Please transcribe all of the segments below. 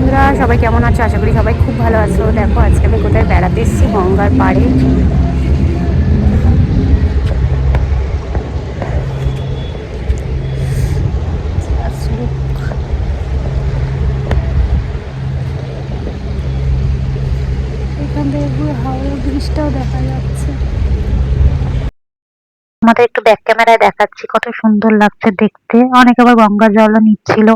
বন্ধুরা, সবাই কেমন আছো? আশা করি সবাই খুব ভালো আছো। দেখো, আজকে আমি কোথায় বেড়াতে এসেছি? গঙ্গার পাড়ে। এখান থেকে হাওড়া ব্রিজটাও দেখা যাচ্ছে। আমাদের একটু ব্যাক ক্যামেরায় দেখাচ্ছি, কত সুন্দর লাগছে দেখতে। অনেক আবার গঙ্গা জলও নিচ্ছিল,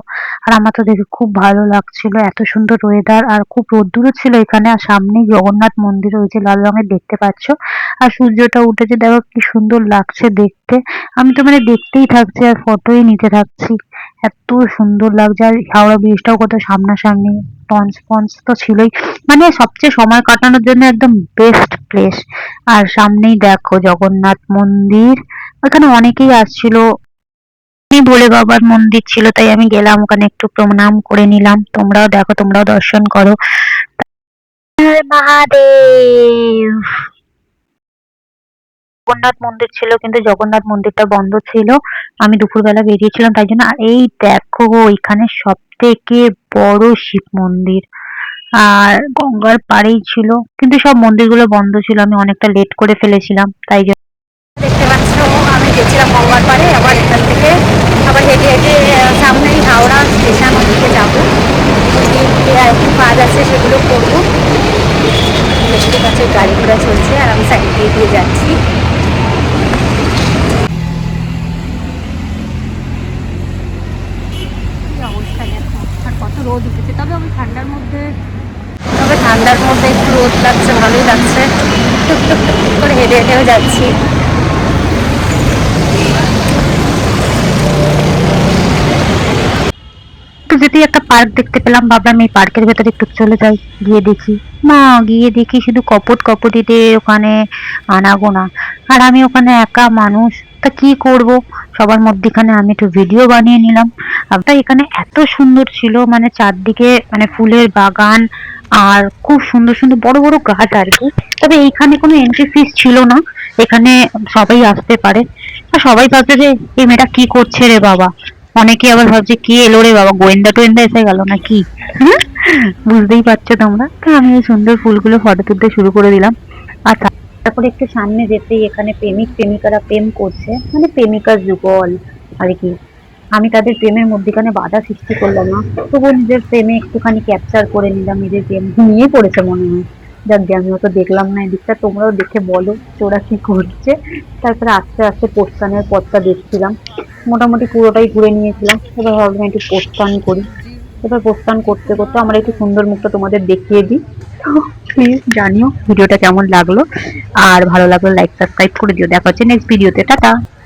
আর আমার তো দেখে খুব ভালো লাগছিল, এত সুন্দর ওয়েদার আর খুব রোদ্দুরও ছিল এখানে, আর সামনেই জগন্নাথ মন্দির রয়েছে লাল রঙের, দেখতে পাচ্ছ। আর সূর্যটা উঠেছে, দেখো কি সুন্দর লাগছে দেখতে। আমি তো মানে দেখতেই থাকছি, আর ফটোই নিতে থাকছি। এত সুন্দর লাগছে, আর হাওড়া ব্রিজটাও কত সামনাসামনি। টঞ্চ পঞ্চ তো ছিলই। মানে সবচেয়ে সময় কাটানোর জন্য একদম বেস্ট প্লেস আর সামনেই দেখো জগন্নাথ মন্দির। ওখানে অনেকেই আসছিল। ভোলে বাবার মন্দির ছিল, তাই আমি গেলাম, ওখানে একটু প্রণাম করে নিলাম। তোমরাও দেখো, তোমরাও দর্শন করো। মহাদেব! জগন্নাথ মন্দির ছিল, কিন্তু জগন্নাথ মন্দিরটা বন্ধ ছিল। আমি দুপুরবেলা বেরিয়েছিলাম, তাই জন্য আর এই দেখো এখানে সব থেকে বড় শিব মন্দির। আর গঙ্গার পাড়েই ছিল, কিন্তু সব মন্দিরগুলো বন্ধ ছিল, আমি অনেকটা লেট করে ফেলেছিলাম, তাই জন্য। দেখতে পাচ্ছ, আমি গেছিলাম গঙ্গার পাড়ে, আবার এখান থেকে আবার হেঁটে হেঁটে সামনেই হাওড়া স্টেশন ওদিকে যাব। কি কাজ আছে সেগুলো করব। দেখতে পাচ্ছ গাড়ি ঘোড়া চলছে আর আমি সাইড দিয়ে দিয়ে যাচ্ছি কি অবস্থা দেখো আর কত রোদ উঠেছে তবে আমি ঠান্ডার মধ্যে তবে ঠান্ডার মধ্যে একটু রোদ লাগছে, ভালোই লাগছে। টুক টুক টুক টুক করে হেঁটে হেঁটেও যাচ্ছি। যেতেই একটা পার্ক দেখতে পেলাম, ভাবলাম এই পার্কের ভেতরে একটু চলে যাই, গিয়ে দেখি। না, গিয়ে দেখি শুধু কপট কপটিতে ওখানে আনাগোনা। আর আমি ওখানে একা মানুষ তা কি করব? সবার মধ্যেখানে আমি একটু ভিডিও বানিয়ে নিলাম। আপনার এখানে এত সুন্দর ছিল মানে চারদিকে মানে ফুলের বাগান আর খুব সুন্দর সুন্দর বড় বড় গাছ আর কি। তবে এইখানে কোনো এন্ট্রি ফিস ছিল না। এখানে সবাই আসতে পারে। সবাই ভাবছে যে এই মেয়েটা কি করছে রে বাবা? অনেকে আবার ভাবছে, কি এলো রে বাবা? গোয়েন্দা টোয়েন্দা এসে গেল না কি? বুঝতেই পারছ তোমরা? তো আমি এই সুন্দর ফুলগুলো ফটো তুলতে শুরু করে দিলাম। তারপরে একটু সামনে যেতেই এখানে প্রেমিক, প্রেমিকারা প্রেম করছে। মানে প্রেমিকার যুগল, আর কি। আমি তাদের প্রেমের মধ্যেখানে বাধা সৃষ্টি করলাম না। তবুও নিজের প্রেমে একটুখানি ক্যাপচার করে নিলাম, নিজের প্রেম ঘুমিয়ে পড়েছে মনে হয়। যাক গে, আমিও তো দেখলাম না এদিকটা, তোমরাও দেখে বলো ওরা কি করছে। তারপরে আস্তে আস্তে পোস্টানের পথটা দেখছিলাম। মোটামুটি পুরোটাই ঘুরে নিয়েছিলাম। এবার ভাবলাম একটু পোস্টান করি। এবার পোস্টান করতে করতে আমার একটু সুন্দর মুখটা তোমাদের দেখিয়ে দিই। প্লিজ জানিও ভিডিওটা কেমন লাগল। আর ভালো লাগল লাইক সাবস্ক্রাইব করে দিও। দেখা হচ্ছে নেক্সট ভিডিওতে টাটা।